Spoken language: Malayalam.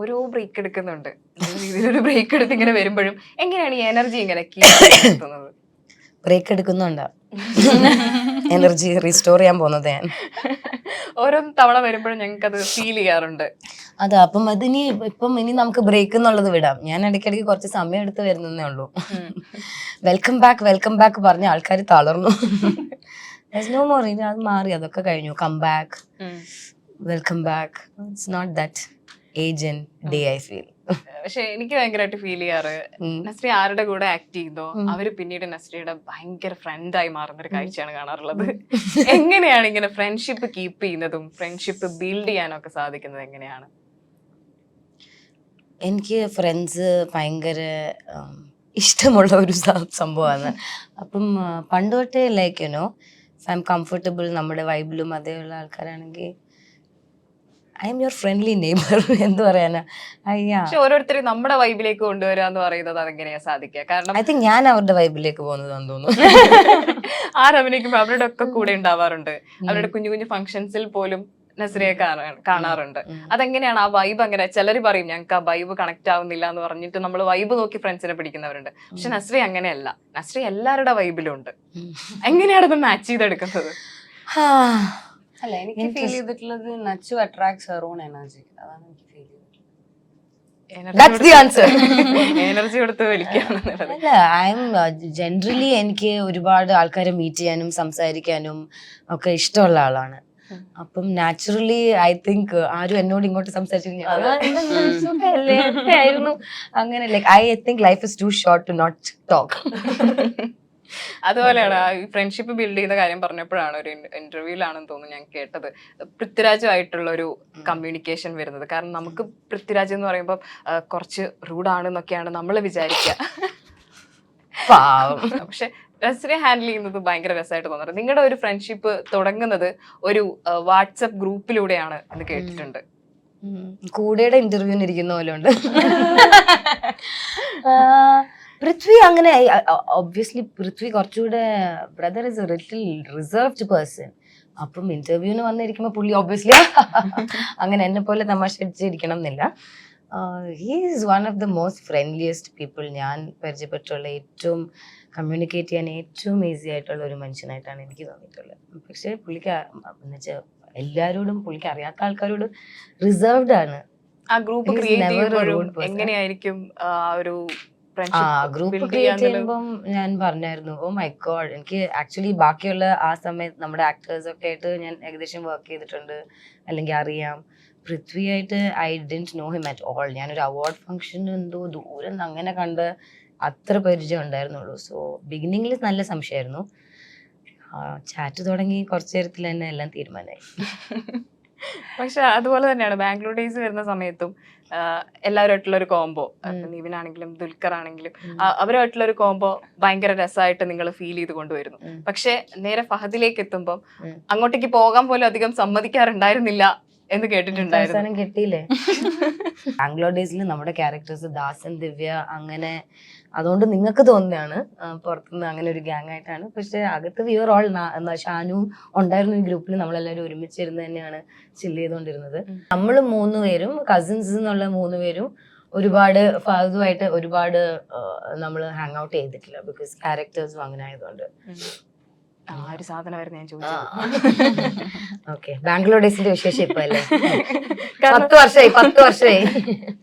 ഓരോ ബ്രേക്ക് എടുക്കുന്നുണ്ട്. ഇതിലൊരു ബ്രേക്ക് എടുത്ത് ഇങ്ങനെ വരുമ്പോഴും എങ്ങനെയാണ് ഈ എനർജി ഇങ്ങനെ ബ്രേക്ക് എടുക്കുന്നുണ്ട്. എനർജി റീസ്റ്റോർ ചെയ്യാൻ പോകുന്നത് ഞാൻ. ഓരോ തവണ വരുമ്പോഴും ഞങ്ങൾക്ക് അത് ഫീൽ ചെയ്യാറുണ്ട്. അതെ അപ്പം അതിനി ഇപ്പം ഇനി നമുക്ക് ബ്രേക്ക് എന്നുള്ളത് വിടാം. ഞാൻ ഇടയ്ക്കിടയ്ക്ക് കുറച്ച് സമയം എടുത്ത് വരുന്നേ ഉള്ളൂ. വെൽക്കം ബാക്ക് വെൽക്കം ബാക്ക് പറഞ്ഞ ആൾക്കാർ തളർന്നു. നോ മോർ ഇനി അത് മാറി അതൊക്കെ കഴിഞ്ഞു. Come back welcome back it's not that age and day I feel പക്ഷെ എനിക്ക് ഭയങ്കരമായിട്ട് ഫീൽ ചെയ്യാറ്. നസ്രി ആരുടെ കൂടെ ആക്ട് ചെയ്തോ അവർ പിന്നീട് നസ്രിയുടെ ഭയങ്കര ഫ്രണ്ടായി മാറുന്ന ഒരു കാഴ്ചയാണ് കാണാറുള്ളത്. എങ്ങനെയാണ് ഇങ്ങനെ ഫ്രണ്ട്ഷിപ്പ് കീപ്പ് ചെയ്യുന്നതും ഫ്രണ്ട്ഷിപ്പ് ബിൽഡ് ചെയ്യാനൊക്കെ സാധിക്കുന്നത് എങ്ങനെയാണ്? എനിക്ക് ഫ്രണ്ട്സ് ഭയങ്കര ഇഷ്ടമുള്ള ഒരു സംഭവമാണ് അപ്പം പണ്ട് തൊട്ടേ like you know I'm comfortable നമ്മുടെ വൈബിലും അതേയുള്ള ആൾക്കാരാണെങ്കിൽ I'm your friendly neighbour എന്ത് പറയാനാ. അയ്യാ. പക്ഷെ ഓരോരുത്തരും നമ്മുടെ വൈബിലേക്ക് കൊണ്ടുവരിക എന്ന് പറയുന്നത് അതെങ്ങനെയാ സാധിക്കുക? കാരണം ഐ തിങ്ക് ഞാൻ അവരുടെ വൈബിലേക്ക് പോകുന്നതാന്ന് തോന്നുന്നു. ആരഭിനയിക്കുമ്പോ അവരുടെ ഒക്കെ കൂടെ ഉണ്ടാവാറുണ്ട്. അവരുടെ കുഞ്ഞു കുഞ്ഞു ഫംഗ്ഷൻസിൽ പോലും നസ്രിയെ കാണാ- കാണാറുണ്ട്. അതെങ്ങനെയാണ് ആ വൈബ് അങ്ങനെ ചിലർ പറയും ഞങ്ങൾക്ക് ആ വൈബ് കണക്ട് ആവുന്നില്ല എന്ന് പറഞ്ഞിട്ട് നമ്മൾ വൈബ് നോക്കി ഫ്രണ്ട്സിനെ പിടിക്കുന്നവരുണ്ട്. പക്ഷെ നസ്രി അങ്ങനെയല്ല. നസ്രി എല്ലാവരുടെ വൈബിലും ഉണ്ട്. എങ്ങനെയാണ് അത് മാച്ച് ചെയ്തെടുക്കുന്നത്. അല്ല എനിക്ക് ഫീൽ ചെയ്തിട്ടുള്ളത് Nachu attracts her own energy അതാണ് എനിക്ക് ഫീൽ ചെയ്തത്. എനർജി കൊടുത്ത് അല്ല ഐ എം ജനറലി എനിക്ക് ഒരുപാട് ആൾക്കാരെ മീറ്റ് ചെയ്യാനും സംസാരിക്കാനും ഒക്കെ ഇഷ്ടമുള്ള ആളാണ്. അപ്പം നാച്ചുറലി ഐ തിങ്ക് ആരും എന്നോട് ഇങ്ങോട്ട് സംസാരിച്ചിരുന്നു അങ്ങനെ like I think life is too short to not talk അതുപോലെയാണ് ഫ്രണ്ട്ഷിപ്പ് ബിൽഡ് ചെയ്യുന്ന കാര്യം പറഞ്ഞപ്പോഴാണ് ഒരു ഇന്റർവ്യൂലാണെന്ന് തോന്നുന്നു ഞാൻ കേട്ടത്. പൃഥ്വിരാജുമായിട്ടുള്ള ഒരു കമ്മ്യൂണിക്കേഷൻ വരുന്നത്. കാരണം നമുക്ക് പൃഥ്വിരാജ് എന്ന് പറയുമ്പോൾ കുറച്ച് റൂഡാണ് എന്നൊക്കെയാണ് നമ്മൾ വിചാരിക്കുക പക്ഷെ രസനെ ഹാൻഡിൽ ചെയ്യുന്നത് ഭയങ്കര രസമായിട്ട് തോന്നുന്നത് നിങ്ങളുടെ ഒരു ഫ്രണ്ട്ഷിപ്പ് തുടങ്ങുന്നത് ഒരു വാട്സപ്പ് ഗ്രൂപ്പിലൂടെയാണ് എന്ന് കേട്ടിട്ടുണ്ട്. കൂടെയുടെ ഇന്റർവ്യൂവിന് ഇരിക്കുന്ന പോലെ ഉണ്ട്. പൃഥ്വി അങ്ങനെ ഒബ്വിയസ്ലി പൃഥ്വി കുറച്ചുകൂടെ brother is a little reserved person അപ്പം ഇന്റർവ്യൂവിന് വന്നിരിക്കുമ്പോൾ പുള്ളി ഒബ്വിയസ്ലി അങ്ങനെ എന്നെ പോലെ തമാശ അടിച്ചിരിക്കണം എന്നില്ല he's one of the most friendliest people ഞാൻ പരിചയപ്പെട്ടുള്ള ഏറ്റവും കമ്മ്യൂണിക്കേറ്റ് ചെയ്യാൻ ഏറ്റവും ഈസി ആയിട്ടുള്ള ഒരു മനുഷ്യനായിട്ടാണ് എനിക്ക് തോന്നിയിട്ടുള്ളത്. പക്ഷേ പുള്ളിക്ക് എന്നുവെച്ചാൽ എല്ലാവരോടും പുള്ളിക്ക് അറിയാത്ത ആൾക്കാരോട് റിസർവ്ഡ് ആണ്. ആ ഗ്രൂപ്പ് ക്രിയേറ്റ്. എങ്ങനെയായിരിക്കും ആ ഒരു ഗ്രൂപ്പ് ക്രിയേറ്റ് ചെയ്യുമ്പം ഞാൻ പറഞ്ഞായിരുന്നു ഓ മൈ ഗോഡ് എനിക്ക് ആക്ച്വലി ബാക്കിയുള്ള ആ സമയത്ത് നമ്മുടെ ആക്ടേഴ്സ് ഒക്കെ ആയിട്ട് ഞാൻ ഏകദേശം വർക്ക് ചെയ്തിട്ടുണ്ട് അല്ലെങ്കിൽ അറിയാം. പൃഥ്വിയായിട്ട് I didn't know him at all ഞാനൊരു അവാർഡ് ഫംഗ്ഷൻ എന്തോ ദൂരെ നിന്ന് അങ്ങനെ കണ്ട് അത്ര പരിചയം ഉണ്ടായിരുന്നുള്ളൂ. സോ ബിഗിനിങ്ങിൽ നല്ല സംശയമായിരുന്നു. ചാറ്റ് തുടങ്ങി കുറച്ചു നേരത്തിൽ തന്നെ എല്ലാം തീരുമാനമായി. പക്ഷെ അതുപോലെ തന്നെയാണ് ബാംഗ്ലൂർ ഡേയ്സ് വരുന്ന സമയത്തും എല്ലാവരുമായിട്ടുള്ള ഒരു കോംബോ നീവിനാണെങ്കിലും ദുൽഖർ ആണെങ്കിലും അവരുമായിട്ടുള്ള ഒരു കോംബോ ഭയങ്കര രസമായിട്ട് നിങ്ങൾ ഫീൽ ചെയ്ത് കൊണ്ടുവരുന്നു. പക്ഷെ നേരെ ഫഹദിലേക്ക് എത്തുമ്പോൾ അങ്ങോട്ടേക്ക് പോകാൻ പോലും അധികം സമ്മതിക്കാറുണ്ടായിരുന്നില്ല. എന്ന് കേട്ടിട്ടുണ്ടായിരുന്നു. കിട്ടിയില്ലേ? ബാംഗ്ലൂർ ഡേയ്സിൽ നമ്മുടെ ക്യാരക്ടേഴ്സ് ദാസൻ ദിവ്യ അങ്ങനെ അതുകൊണ്ട് നിങ്ങൾക്ക് തോന്നുന്നതാണ്. പുറത്തുനിന്ന് അങ്ങനെ ഒരു ഗ്യാങ് ആയിട്ടാണ്. പക്ഷെ അകത്ത് വിയർ ഓൾ ഷാനു ഉണ്ടായിരുന്നു ഈ ഗ്രൂപ്പിൽ നമ്മളെല്ലാവരും ഒരുമിച്ചിരുന്ന് തന്നെയാണ് ചില്ല് ചെയ്തുകൊണ്ടിരുന്നത്. നമ്മൾ മൂന്ന് പേരും കസിൻസ് എന്നുള്ള മൂന്ന് പേരും ഒരുപാട് ഫാദുമായിട്ട് ഒരുപാട് നമ്മൾ ഹാങ് ഔട്ട് ചെയ്തിട്ടില്ല ബിക്കോസ് ക്യാരക്ടേഴ്സും അങ്ങനെ ആയതുകൊണ്ട്. ആ ഒരു സാധനമായിരുന്നു ഞാൻ ചോദിച്ചത്. ഓക്കെ ബാംഗ്ലൂർ ഡേയ്സിന്റെ വിശേഷം ഇപ്പൊ അല്ലേ? പത്ത് വർഷമായി പത്ത് വർഷമായി